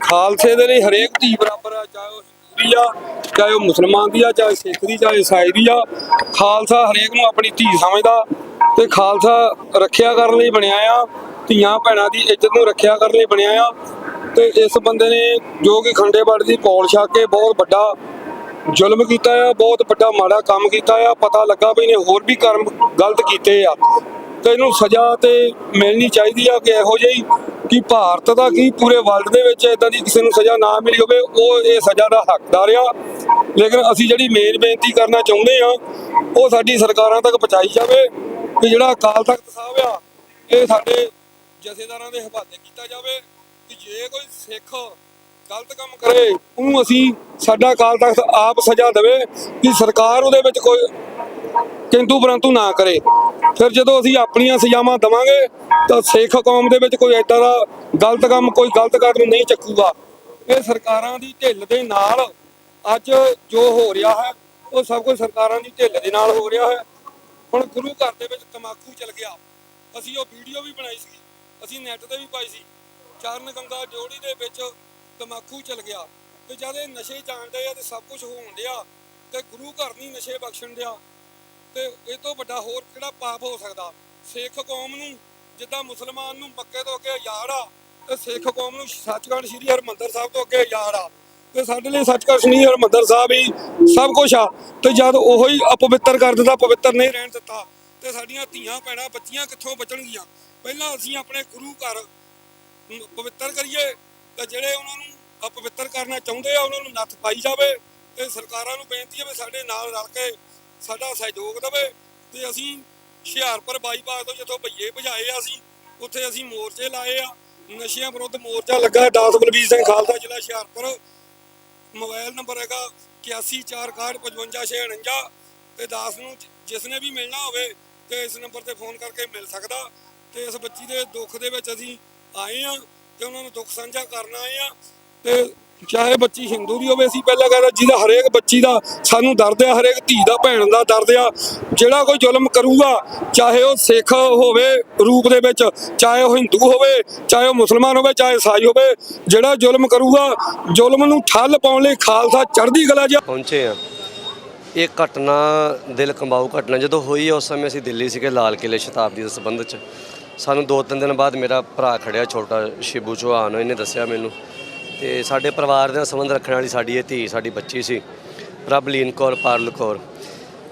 ਖਾਲਸੇ ਦੇ ਲਈ ਹਰੇਕ ਧੀ ਬਰਾਬਰ ਆ, ਚਾਹੇ ਉਹ ਹਿੰਦੂ ਦੀ ਆ, ਚਾਹੇ ਉਹ ਮੁਸਲਮਾਨ ਦੀ ਆ, ਚਾਹੇ ਸਿੱਖ ਦੀ, ਚਾਹੇ ਈਸਾਈ ਦੀ ਆ। ਖਾਲਸਾ ਹਰੇਕ ਨੂੰ ਆਪਣੀ ਧੀ ਸਮਝਦਾ ਤੇ ਖਾਲਸਾ ਰੱਖਿਆ ਕਰਨ ਲਈ ਬਣਿਆ ਆ। ਧੀਆਂ ਭੈਣਾਂ ਦੀ ਇੱਜ਼ਤ ਨੂੰ ਰੱਖਿਆ ਕਰਨ ਲਈ ਬਣਿਆ ਆ। ਤੇ ਇਸ ਬੰਦੇ ਨੇ ਜੋ ਕਿ ਖੰਡੇ ਬਾੜ ਦੀ ਪੌਲ ਛੱਕ ਕੇ ਬਹੁਤ ਵੱਡਾ ਜ਼ੁਲਮ ਕੀਤਾ ਆ, ਬਹੁਤ ਵੱਡਾ ਮਾੜਾ ਕੰਮ ਕੀਤਾ ਆ। ਪਤਾ ਲੱਗਾ ਵੀ ਇਹਨੇ ਹੋਰ ਵੀ ਕਰਮ ਗਲਤ ਕੀਤੇ ਆ। ਤੇ ਇਹਨੂੰ ਸਜ਼ਾ ਤੇ ਮਿਲਣੀ ਚਾਹੀਦੀ ਆ ਕਿ ਇਹੋ ਜਿਹੀ ਕਿ ਭਾਰਤ ਦਾ ਕੀ ਪੂਰੇ ਵਰਲਡ ਦੇ ਵਿੱਚ ਇਦਾਂ ਦੀ ਕਿਸੇ ਨੂੰ ਸਜ਼ਾ ਨਾ ਮਿਲੀ ਹੋਵੇ, ਉਹ ਇਹ ਸਜ਼ਾ ਦਾ ਹੱਕਦਾਰ ਆ। ਲੇਕਿਨ ਅਸੀਂ ਜਿਹੜੀ ਮੇਨ ਬੇਨਤੀ ਕਰਨਾ ਚਾਹੁੰਦੇ ਆ, ਉਹ ਸਾਡੀ ਸਰਕਾਰਾਂ ਤੱਕ ਪਹੁੰਚਾਈ ਜਾਵੇ ਕਿ ਜਿਹੜਾ ਅਕਾਲ ਤਖਤ ਸਾਹਿਬ ਆ, ਇਹ ਸਾਡੇ ਜਥੇਦਾਰਾਂ ਦੇ ਹਵਾਲੇ ਕੀਤਾ ਜਾਵੇ ਕਿ ਜੇ ਕੋਈ ਸਿੱਖ ਗਲਤ ਕੰਮ ਕਰੇ, ਉਹਨੂੰ ਅਸੀਂ ਸਾਡਾ ਅਕਾਲ ਤਖਤ ਆਪ ਸਜ਼ਾ ਦੇਵੇ ਕਿ ਸਰਕਾਰ ਉਹਦੇ ਵਿੱਚ ਕੋਈ ਕਿੰਤੂ ਪਰੰਤੂ ਨਾ ਕਰੇ। ਫਿਰ ਜਦੋਂ ਅਸੀਂ ਆਪਣੀਆਂ ਸਜ਼ਾਵਾਂ ਦਵਾਂਗੇ ਤਾਂ ਸਿੱਖ ਕੌਮ ਦੇ ਵਿੱਚ ਕੋਈ ਏਦਾਂ ਦਾ ਗਲਤ ਕੰਮ, ਕੋਈ ਗਲਤ ਕਦਮ ਨਹੀਂ ਚੱਕੂਗਾ। ਇਹ ਸਰਕਾਰਾਂ ਦੀ ਢਿੱਲ ਦੇ ਨਾਲ ਅੱਜ ਜੋ ਹੋ ਰਿਹਾ ਹੈ, ਉਹ ਸਭ ਕੁਝ ਸਰਕਾਰਾਂ ਦੀ ਢਿੱਲ ਦੇ ਨਾਲ ਹੋ ਰਿਹਾ ਹੈ। ਹੁਣ ਗੁਰੂ ਘਰ ਦੇ ਵਿੱਚ ਤਮਾਕੂ ਚਲ ਗਿਆ। ਅਸੀਂ ਉਹ ਵੀਡੀਓ ਵੀ ਬਣਾਈ ਸੀ। ਅਸੀਂ ਨੈਟ ਤੇ ਵੀ ਪਾਈ ਸੀ। ਚਰਨ ਗੰਗਾ ਜੋੜੀ ਦੇ ਵਿੱਚ ਤਮਾਕੂ ਚਲ ਗਿਆ। ਤੇ ਜਦ ਇਹ ਨਸ਼ੇ ਜਾਣਦੇ ਆ ਤੇ ਸਭ ਕੁਝ ਹੋਣ ਡਿਆ ਤੇ ਗੁਰੂ ਘਰ ਨਹੀਂ ਨਸ਼ੇ ਬਖਸ਼ਣ ਡਿਆ। ਤੇ ਇਹ ਤੋਂ ਵੱਡਾ ਹੋਰ ਕਿਹੜਾ ਪਾਪ ਹੋ ਸਕਦਾ? ਸਿੱਖ ਕੌਮ ਨੂੰ ਜਿੱਦਾਂ ਮੁਸਲਮਾਨ ਨੂੰ ਮੱਕੇ ਤੋਂ ਅੱਗੇ ਆਜ਼ਾਦ ਆ, ਤੇ ਸਿੱਖ ਕੌਮ ਨੂੰ ਸੱਚਖੰਡ ਸ੍ਰੀ ਹਰਿਮੰਦਰ ਸਾਹਿਬ ਤੋਂ ਅੱਗੇ ਆਜ਼ਾਦ ਆ। ਤੇ ਸਾਡੇ ਲਈ ਸੱਚਖੰਡ ਸ੍ਰੀ ਹਰਿਮੰਦਰ ਸਾਹਿਬ ਹੀ ਸਭ ਕੁਝ ਆ। ਤੇ ਜਦ ਉਹੋ ਹੀ ਅਪਵਿੱਤਰ ਕਰ ਦਿੰਦਾ ਪਵਿੱਤਰ ਨਹੀਂ ਰਹਿਣ ਦਿੱਤਾ, ਤੇ ਸਾਡੀਆਂ ਧੀਆਂ, ਭੈਣਾਂ, ਬੱਚੀਆਂ ਕਿੱਥੋਂ ਬਚਣਗੀਆਂ? ਪਹਿਲਾਂ ਅਸੀਂ ਆਪਣੇ ਗੁਰੂ ਘਰ ਪਵਿੱਤਰ ਕਰੀਏ, ਤੇ ਜਿਹੜੇ ਉਹਨਾਂ ਨੂੰ ਅਪਵਿੱਤਰ ਕਰਨਾ ਚਾਹੁੰਦੇ ਆ, ਉਹਨਾਂ ਨੂੰ ਨੱਥ ਪਾਈ ਜਾਵੇ, ਤੇ ਸਰਕਾਰਾਂ ਨੂੰ ਬੇਨਤੀ ਹੈ ਵੀ ਸਾਡੇ ਨਾਲ ਰਲ ਕੇ ਸਾਡਾ ਸਹਿਯੋਗ ਦੇਵੇ ਤੇ ਅਸੀਂ ਹੁਸ਼ਿਆਰਪੁਰ ਬਾਈਪਾਸ ਤੋਂ ਜਿੱਥੋਂ ਭਈਏ ਭਜਾਏ ਆ ਅਸੀਂ, ਉੱਥੇ ਅਸੀਂ ਮੋਰਚੇ ਲਾਏ ਆ। ਨਸ਼ਿਆਂ ਵਿਰੁੱਧ ਮੋਰਚਾ ਲੱਗਾ, ਦਾਸ ਬਲਬੀਰ ਸਿੰਘ ਖਾਲਸਾ ਜ਼ਿਲ੍ਹਾ ਹੁਸ਼ਿਆਰਪੁਰ। ਮੋਬਾਈਲ ਨੰਬਰ ਹੈਗਾ 8146555649 ਤੇ ਦਾਸ ਨੂੰ ਜ- ਜਿਸਨੇ ਵੀ ਮਿਲਣਾ ਹੋਵੇ ਤੇ ਇਸ ਨੰਬਰ ਤੇ ਫੋਨ ਕਰਕੇ ਮਿਲ ਸਕਦਾ। ਤੇ ਇਸ ਬੱਚੀ ਦੇ ਦੁੱਖ ਦੇ ਵਿੱਚ ਅਸੀਂ ਆਏ ਆ ਤੇ ਉਹਨਾਂ ਨੂੰ ਦੁੱਖ ਸਾਂਝਾ ਕਰਨ ਆਏ ਆ। ਤੇ ਚਾਹੇ ਬੱਚੀ ਹਿੰਦੂ ਦੀ ਹੋਵੇ, ਅਸੀਂ ਪਹਿਲਾਂ ਕਹਿੰਦਾ ਜਿਹਦਾ ਹਰੇਕ ਬੱਚੀ ਦਾ ਸਾਨੂੰ ਦਰਦ ਆ, ਹਰੇਕ ਧੀ ਦਾ, ਭੈਣ ਦਾ ਦਰਦ ਆ, ਜਿਹੜਾ ਕੋਈ ਜ਼ੁਲਮ ਕਰੂਗਾ, ਚਾਹੇ ਉਹ ਸਿੱਖ ਹੋਵੇ ਰੂਪ ਦੇ ਵਿੱਚ, ਚਾਹੇ ਉਹ ਹਿੰਦੂ ਹੋਵੇ, ਚਾਹੇ ਉਹ ਮੁਸਲਮਾਨ ਹੋਵੇ, ਚਾਹੇ ਈਸਾਈ ਹੋਵੇ, ਜਿਹੜਾ ਜ਼ੁਲਮ ਕਰੂਗਾ, ਜ਼ੁਲਮ ਨੂੰ ਠੱਲ ਪਾਉਣ ਲਈ ਖਾਲਸਾ ਚੜ੍ਹਦੀ ਕਲਾ ਜਿਹਾ ਪਹੁੰਚੇ ਆ ਇਹ ਘਟਨਾ, ਦਿਲ ਕੰਬਾਊ ਘਟਨਾ, ਜਦੋਂ ਹੋਈ ਉਸ ਸਮੇਂ ਅਸੀਂ ਦਿੱਲੀ ਸੀਗੇ, ਲਾਲ ਕਿਲੇ ਸ਼ਤਾਬਦੀ ਦੇ ਸੰਬੰਧ 'ਚ। ਸਾਨੂੰ ਦੋ ਤਿੰਨ ਦਿਨ ਬਾਅਦ ਮੇਰਾ ਭਰਾ ਖੜਿਆ, ਛੋਟਾ ਸ਼ਿਬੂ ਚੌਹਾਨ ਇਹਨੇ ਦੱਸਿਆ ਮੈਨੂੰ ਤੇ ਸਾਡੇ ਪਰਿਵਾਰ ਦੇ ਨਾਲ ਸੰਬੰਧ ਰੱਖਣ ਵਾਲੀ ਸਾਡੀ ਇਹ ਧੀ, ਸਾਡੀ ਬੱਚੀ ਸੀ ਪ੍ਰਭਲੀਨ ਕੌਰ, ਪਾਰਲ ਕੌਰ।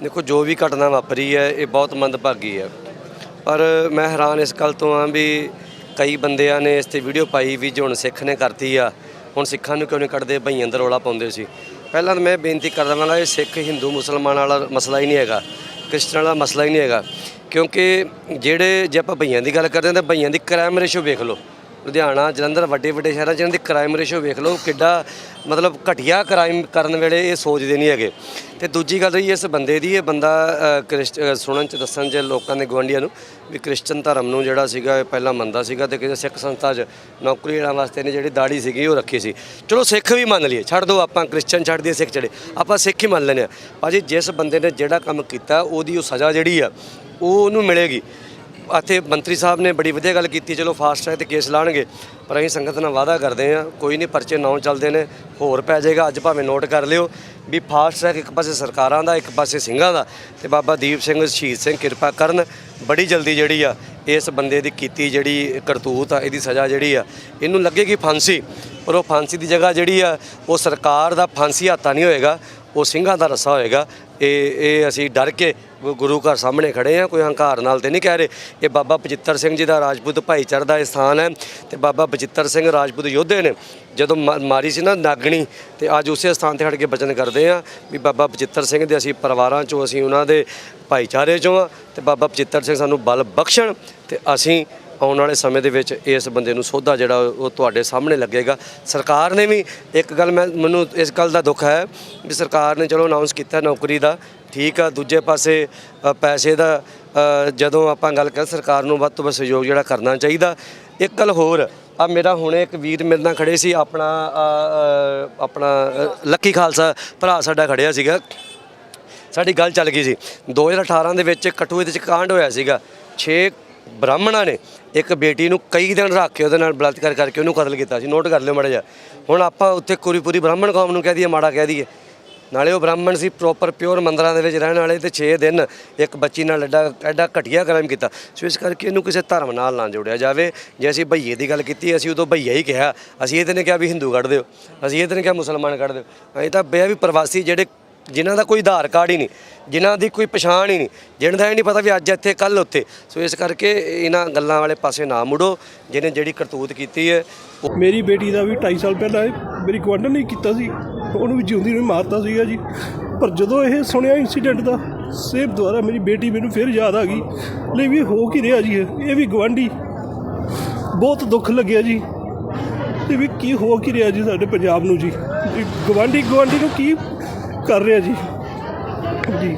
ਦੇਖੋ, ਜੋ ਵੀ ਘਟਨਾ ਵਾਪਰੀ ਹੈ, ਇਹ ਬਹੁਤ ਮੰਦਭਾਗੀ ਹੈ। ਪਰ ਮੈਂ ਹੈਰਾਨ ਇਸ ਗੱਲ ਤੋਂ ਆ ਵੀ ਕਈ ਬੰਦਿਆਂ ਨੇ ਇਸ ਤੇ ਵੀਡੀਓ ਪਾਈ ਵੀ ਜੋ ਹੁਣ ਸਿੱਖ ਨੇ ਕਰਤੀ ਆ, ਹੁਣ ਸਿੱਖਾਂ ਨੂੰ ਕਿਉਂ ਨਹੀਂ ਕੱਢਦੇ? ਭਈਆਂ ਦਾ ਰੌਲਾ ਪਾਉਂਦੇ ਸੀ। ਪਹਿਲਾਂ ਤਾਂ ਮੈਂ ਬੇਨਤੀ ਕਰਦਾ ਵਾਲਾ ਇਹ ਸਿੱਖ, ਹਿੰਦੂ, ਮੁਸਲਮਾਨ ਵਾਲਾ ਮਸਲਾ ਹੀ ਨਹੀਂ ਹੈਗਾ। ਕ੍ਰਿਸਚਨ ਵਾਲਾ ਮਸਲਾ ਹੀ ਨਹੀਂ ਹੈਗਾ। ਕਿਉਂਕਿ ਜਿਹੜੇ ਜੇ ਆਪਾਂ ਭਈਆਂ ਦੀ ਗੱਲ ਕਰਦੇ ਹਾਂ, ਤਾਂ ਭਈਆਂ ਦੀ ਕ੍ਰਾਈਮ ਰੇਸ਼ੋ ਵੇਖ ਲਓ। ਲੁਧਿਆਣਾ ਜਲੰਧਰ ਵੱਡੇ ਵੱਡੇ ਸ਼ਹਿਰਾਂ 'ਚ ਇਹਨਾਂ ਦੀ ਕ੍ਰਾਈਮ ਰੇਸ਼ੋ ਵੇਖ ਲਓ ਕਿੱਡਾ ਮਤਲਬ ਘਟੀਆ ਕ੍ਰਾਈਮ ਕਰਨ ਵੇਲੇ ਇਹ ਸੋਚਦੇ ਨਹੀਂ ਹੈਗੇ। ਤੇ ਦੂਜੀ ਗੱਲ ਰਹੀ ਇਸ ਬੰਦੇ ਦੀ ਇਹ ਬੰਦਾ ਅ, ਸੁਣਨ ਚ ਦੱਸਣ ਚ ਲੋਕਾਂ ਦੇ ਗਵਾਂਢੀਆਂ ਨੂੰ ਵੀ ਕ੍ਰਿਸਚਨ ਧਰਮ ਨੂੰ ਜਿਹੜਾ ਸੀਗਾ ਪਹਿਲਾਂ ਮੰਨਦਾ ਸੀਗਾ ਤੇ ਕਿਸੇ ਸਿੱਖ ਸੰਸਥਾ 'ਚ ਨੌਕਰੀ ਲੈਣ ਵਾਸਤੇ ਨੇ ਜਿਹੜੀ ਦਾੜੀ ਸੀਗੀ ਉਹ ਰੱਖੀ ਸੀ। ਚਲੋ ਸਿੱਖ ਵੀ ਮੰਨ ਲਈਏ ਛੱਡ ਦਿਓ ਆਪਾਂ ਕ੍ਰਿਸਚਨ ਛੱਡ ਦਈਏ ਸਿੱਖ ਛੱਡੇ ਆਪਾਂ ਸਿੱਖ ਹੀ ਮੰਨ ਲੈਂਦੇ ਆ ਭਾਜੀ ਜਿਸ ਬੰਦੇ ਨੇ ਜਿਹੜਾ ਕੰਮ ਕੀਤਾ ਉਹਦੀ ਉਹ ਸਜ਼ਾ ਜਿਹੜੀ ਆ ਉਹ ਉਹਨੂੰ ਮਿਲੇਗੀ। ਇੱਥੇ ਮੰਤਰੀ ਸਾਹਿਬ ਨੇ ਬੜੀ ਵਧੀਆ ਗੱਲ ਕੀਤੀ, ਚਲੋ ਫਾਸਟ ਟਰੈਕ ਤੇ ਕੇਸ ਲਾਣਗੇ, ਪਰ ਅਸੀਂ ਸੰਗਤ ਨਾਲ ਵਾਅਦਾ ਕਰਦੇ ਆ ਕੋਈ ਨਹੀਂ ਪਰਚੇ ਨੌ ਚੱਲਦੇ ਨੇ, ਹੋਰ ਪੈ ਜਾਏਗਾ, ਅੱਜ ਭਾਵੇਂ ਨੋਟ ਕਰ ਲਿਓ, ਵੀ ਫਾਸਟ ਟਰੈਕ ਇੱਕ ਪਾਸੇ ਸਰਕਾਰਾਂ ਦਾ, ਇੱਕ ਪਾਸੇ ਸਿੰਘਾਂ ਦਾ, ਤੇ ਬਾਬਾ ਦੀਪ ਸਿੰਘ, ਸ਼ਹੀਦ ਸਿੰਘ ਕਿਰਪਾ ਕਰਨ, ਬੜੀ ਜਲਦੀ ਜਿਹੜੀ ਆ, ਇਸ ਬੰਦੇ ਦੀ ਕੀਤੀ ਜਿਹੜੀ ਕਰਤੂਤ ਆ, ਇਹਦੀ ਸਜ਼ਾ ਜਿਹੜੀ ਆ, ਇਹਨੂੰ ਲੱਗੇਗੀ ਫਾਂਸੀ, ਪਰ ਉਹ ਫਾਂਸੀ ਦੀ ਜਗ੍ਹਾ ਜਿਹੜੀ ਆ, ਉਹ ਸਰਕਾਰ ਦਾ ਫਾਂਸੀ ਹਾਤਾ ਨਹੀਂ ਹੋਏਗਾ, ਉਹ ਸਿੰਘਾਂ ਦਾ ਰੱਸਾ ਹੋਏਗਾ, ਇਹ ਇਹ ਅਸੀਂ ਡਰ ਕੇ ਗੁਰੂ ਘਰ ਸਾਹਮਣੇ ਖੜੇ ਆ, ਕੋਈ ਹੰਕਾਰ ਨਾਲ ਤੇ ਨਹੀਂ ਕਹਿ ਰਹੇ। ਇਹ ਬਾਬਾ ਬਚਿੱਤਰ ਸਿੰਘ ਜੀ ਦਾ ਰਾਜਪੂਤ ਭਾਈਚਾਰੇ ਦਾ ਇਹ ਸਥਾਨ ਹੈ ਤੇ ਬਾਬਾ ਬਚਿੱਤਰ ਸਿੰਘ ਰਾਜਪੂਤ ਯੋਧੇ ਨੇ ਜਦੋਂ ਮਾ- ਮਾਰੀ ਸੀ ਨਾ ਨਾਗਣੀ ਤੇ ਅੱਜ ਉਸੇ ਸਥਾਨ ਤੇ ਖੜ ਕੇ ਬਚਨ ਕਰਦੇ ਆ ਵੀ ਬਾਬਾ ਬਚਿੱਤਰ ਸਿੰਘ ਦੇ ਅਸੀਂ ਪਰਿਵਾਰਾਂ ਚੋਂ ਅਸੀਂ ਉਹਨਾਂ ਦੇ ਭਾਈਚਾਰੇ ਚੋਂ ਆ ਤੇ ਬਾਬਾ ਬਚਿੱਤਰ ਸਿੰਘ ਸਾਨੂੰ ਬਲ ਬਖਸ਼ਣ ਤੇ ਅਸੀਂ ਆਉਣ ਵਾਲੇ ਸਮੇਂ ਦੇ ਵਿੱਚ ਇਸ ਬੰਦੇ ਨੂੰ ਸੋਧਾ ਜਿਹੜਾ ਉਹ ਤੁਹਾਡੇ ਸਾਹਮਣੇ ਲੱਗੇਗਾ। ਸਰਕਾਰ ਨੇ ਵੀ ਇੱਕ ਗੱਲ ਮੈਂ ਮੈਨੂੰ ਇਸ ਗੱਲ ਦਾ ਦੁੱਖ ਹੈ ਵੀ ਸਰਕਾਰ ਨੇ ਚਲੋ ਅਨਾਉਂਸ ਕੀਤਾ ਨੌਕਰੀ ਦਾ, ਠੀਕ ਆ, ਦੂਜੇ ਪਾਸੇ ਪੈਸੇ ਦਾ ਜਦੋਂ ਆਪਾਂ ਗੱਲ ਕਰ ਸਰਕਾਰ ਨੂੰ ਵੱਧ ਤੋਂ ਵੱਧ ਸਹਿਯੋਗ ਜਿਹੜਾ ਕਰਨਾ ਚਾਹੀਦਾ। ਇੱਕ ਗੱਲ ਹੋਰ, ਆ ਮੇਰਾ ਹੁਣੇ ਇੱਕ ਵੀਰ ਮੇਰੇ ਨਾਲ ਖੜੇ ਸੀ, ਆਪਣਾ ਆਪਣਾ ਲੱਕੀ ਖਾਲਸਾ ਭਰਾ ਸਾਡਾ ਖੜਿਆ ਸੀਗਾ। ਸਾਡੀ ਗੱਲ ਚੱਲ ਗਈ ਸੀ। 2018 ਦੇ ਵਿੱਚ ਕਠੂਏ ਦੇ ਵਿੱਚ ਕਾਂਡ ਹੋਇਆ ਸੀਗਾ। 6 ਬ੍ਰਾਹਮਣਾਂ ਨੇ ਇੱਕ ਬੇਟੀ ਨੂੰ ਕਈ ਦਿਨ ਰੱਖ ਕੇ ਉਹਦੇ ਨਾਲ ਬਲਾਤਕਾਰ ਕਰਕੇ ਉਹਨੂੰ ਕਤਲ ਕੀਤਾ ਸੀ, ਨੋਟ ਕਰ ਲਿਓ ਮਾੜਾ ਜਿਹਾ। ਹੁਣ ਆਪਾਂ ਉੱਥੇ ਕੁਰੀ ਪੂਰੀ ਬ੍ਰਾਹਮਣ ਕੌਮ ਨੂੰ ਕਹਿ ਦਈਏ, ਮਾੜਾ ਕਹਿ ਦਈਏ। ਨਾਲੇ ਉਹ ਬ੍ਰਾਹਮਣ ਸੀ ਪ੍ਰੋਪਰ ਪਿਓਰ ਮੰਦਰਾਂ ਦੇ ਵਿੱਚ ਰਹਿਣ ਵਾਲੇ ਤੇ 6 ਦਿਨ ਇੱਕ ਬੱਚੀ ਨਾਲ ਐਡਾ ਐਡਾ ਘਟੀਆ ਕ੍ਰਾਈਮ ਕੀਤਾ। ਸੋ ਇਸ ਕਰਕੇ ਇਹਨੂੰ ਕਿਸੇ ਧਰਮ ਨਾਲ ਨਾ ਜੋੜਿਆ ਜਾਵੇ। ਜੇ ਅਸੀਂ ਭਈਏ ਦੀ ਗੱਲ ਕੀਤੀ, ਅਸੀਂ ਉਦੋਂ ਭਈਆ ਹੀ ਕਿਹਾ। ਅਸੀਂ ਇਹਦੇ ਨੇ ਕਿਹਾ ਵੀ ਹਿੰਦੂ ਕੱਢ ਦਿਓ। ਅਸੀਂ ਇਹਦੇ ਨੇ ਕਿਹਾ ਮੁਸਲਮਾਨ ਕੱਢ ਦਿਓ। ਅਸੀਂ ਤਾਂ ਬਿਆ ਵੀ ਪ੍ਰਵਾਸੀ ਜਿਹੜੇ ਜਿਨ੍ਹਾਂ ਦਾ ਕੋਈ ਆਧਾਰ ਕਾਰਡ ਹੀ ਨਹੀਂ, ਜਿਨ੍ਹਾਂ ਦੀ ਕੋਈ ਪਛਾਣ ਹੀ ਨਹੀਂ, ਜਿਹਨਾਂ ਦਾ ਇਹ ਨਹੀਂ ਪਤਾ ਵੀ ਅੱਜ ਇੱਥੇ ਕੱਲ ਉੱਥੇ। ਸੋ ਇਸ ਕਰਕੇ ਇਹਨਾਂ ਗੱਲਾਂ ਵਾਲੇ ਪਾਸੇ ਨਾ ਮੁੜੋ, ਜਿਹਨੇ ਜਿਹੜੀ ਕਰਤੂਤ ਕੀਤੀ ਹੈ। ਉਹ ਮੇਰੀ ਬੇਟੀ ਦਾ ਵੀ 2.5 ਸਾਲ ਪਹਿਲਾਂ ਇਹ ਮੇਰੀ ਗਵਾਂਢਣ ਨੇ ਕੀਤਾ ਸੀ, ਉਹਨੂੰ ਵੀ ਜਿਉਂਦੀ ਨੂੰ ਹੀ ਮਾਰਤਾ ਸੀਗਾ ਜੀ। ਪਰ ਜਦੋਂ ਇਹ ਸੁਣਿਆ ਇਨਸੀਡੈਂਟ ਦਾ ਸੇਮ ਦੁਆਰਾ ਮੇਰੀ ਬੇਟੀ ਮੈਨੂੰ ਫਿਰ ਯਾਦ ਆ ਗਈ। ਲਈ ਵੀ ਹੋ ਕੀ ਰਿਹਾ ਜੀ ਇਹ? ਵੀ ਗਵਾਂਢੀ ਬਹੁਤ ਦੁੱਖ ਲੱਗਿਆ ਜੀ। ਤੇ ਵੀ ਕੀ ਹੋ ਕੀ ਰਿਹਾ ਜੀ ਸਾਡੇ ਪੰਜਾਬ ਨੂੰ ਜੀ? ਵੀ ਗਵਾਂਢੀ ਗਵਾਂਢੀ ਨੂੰ ਕੀ ਕਰ ਰਿਹਾ ਜੀ। ਜੀ।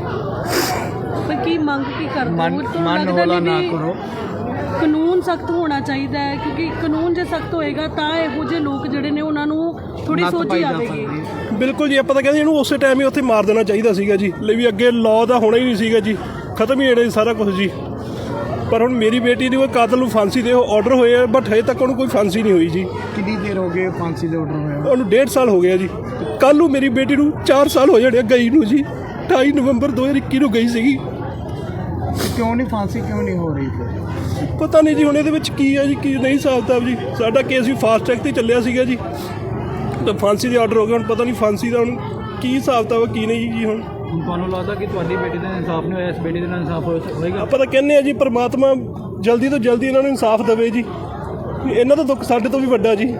ਪਰ ਕੀ ਮੰਗ ਕੀ ਕਰਦੇ? ਮਨ ਹੋ? ਤੁਹਾਨੂੰ ਮਨ ਲੱਗਦਾ ਹੌਲਾ ਨਹੀਂ ਨਾ ਵੀ ਕਰੋ। ਕਾਨੂੰਨ ਸਖਤ ਹੋਣਾ ਚਾਹੀਦਾ ਹੈ ਕਿਉਂਕਿ ਕਾਨੂੰਨ ਜੇ ਸਖਤ ਹੋਏਗਾ ਤਾਂ ਇਹੋ ਜਿਹੇ ਲੋਕ ਜਿਹੜੇ ਨੇ ਉਹਨਾਂ ਨੂੰ ਥੋੜੀ ਨੱਥ ਸੋਚੀ ਪਾਈ ਜਾ ਆਵੇਗੀ। ਸਕਦੀ ਹੈ। ਬਿਲਕੁਲ ਜੀ ਆਪਾਂ ਤਾਂ ਕਹਿੰਦੇ ਇਹਨੂੰ ਉਸੇ ਟਾਈਮ ਹੀ ਉੱਥੇ ਮਾਰ ਦੇਣਾ ਚਾਹੀਦਾ ਸੀਗਾ ਜੀ। ਲਈ ਵੀ ਅੱਗੇ ਲਾਅ ਦਾ ਹੋਣਾ ਹੀ ਨਹੀਂ ਸੀਗਾ ਜੀ। ਖਤਮ ਹੀ ਹੋਣਾ ਸੀ ਸਾਰਾ ਕੁਝ ਜੀ। ਪਰ ਹੁਣ ਮੇਰੀ ਬੇਟੀ ਦੀ ਉਹ ਕਾਤਲ ਨੂੰ ਫਾਂਸੀ ਦੇ ਆਰਡਰ ਹੋਏ ਆ ਬਟ ਹਜੇ ਤੱਕ ਉਹਨੂੰ ਕੋਈ ਫਾਂਸੀ ਨਹੀਂ ਹੋਈ ਜੀ। ਕਿੰਨੀ ਦੇਰ ਹੋ ਗਈ ਫਾਂਸੀ ਦੇ ਆਰਡਰ ਹੋਇਆ ਉਹਨੂੰ 1.5 ਸਾਲ ਹੋ ਗਿਆ ਜੀ। ਕੱਲ ਨੂੰ ਮੇਰੀ ਬੇਟੀ ਨੂੰ 4 ਸਾਲ ਹੋ ਜਾਣੇ ਆ ਗਈ ਨੂੰ ਜੀ 28 ਨਵੰਬਰ 2021 ਨੂੰ ਗਈ ਸੀਗੀ। ਕਿਉਂ ਨਹੀਂ ਫਾਂਸੀ ਕਿਉਂ ਨਹੀਂ ਹੋ ਰਹੀ ਫਿਰ? ਪਤਾ ਨਹੀਂ ਜੀ ਹੁਣ ਇਹਦੇ ਵਿੱਚ ਕੀ ਹੈ ਜੀ ਕੀ ਨਹੀਂ ਹਿਸਾਬ ਜੀ। ਸਾਡਾ ਕੇਸ ਵੀ ਫਾਸਟ ਟਰੈਕ ਤੇ ਚੱਲਿਆ ਸੀਗਾ ਜੀ। ਤਾਂ ਫਾਂਸੀ ਦੇ ਆਰਡਰ ਹੋ ਗਏ ਹੁਣ ਪਤਾ ਨਹੀਂ ਫਾਂਸੀ ਦਾ ਹੁਣ ਕੀ ਹਿਸਾਬ ਤਾ ਕੀ ਨਹੀਂ ਜੀ ਹੁਣ। ਹੁਣ ਤੁਹਾਨੂੰ ਲੱਗਦਾ ਕਿ ਤੁਹਾਡੀ ਬੇਟੀ ਦਾ ਇਨਸਾਫ ਨਹੀਂ ਹੋਇਆ ਇਸ ਬੇਟੀ ਦਾ ਇਨਸਾਫ ਹੋਏਗਾ? ਆਪਾਂ ਤਾਂ ਕਹਿੰਦੇ ਆ ਜੀ ਪ੍ਰਮਾਤਮਾ ਜਲਦੀ ਤੋਂ ਜਲਦੀ ਇਹਨਾਂ ਨੂੰ ਇਨਸਾਫ ਦੇਵੇ ਜੀ। ਇਹਨਾਂ ਦਾ ਦੁੱਖ ਸਾਡੇ ਤੋਂ ਵੀ ਵੱਡਾ ਜੀ।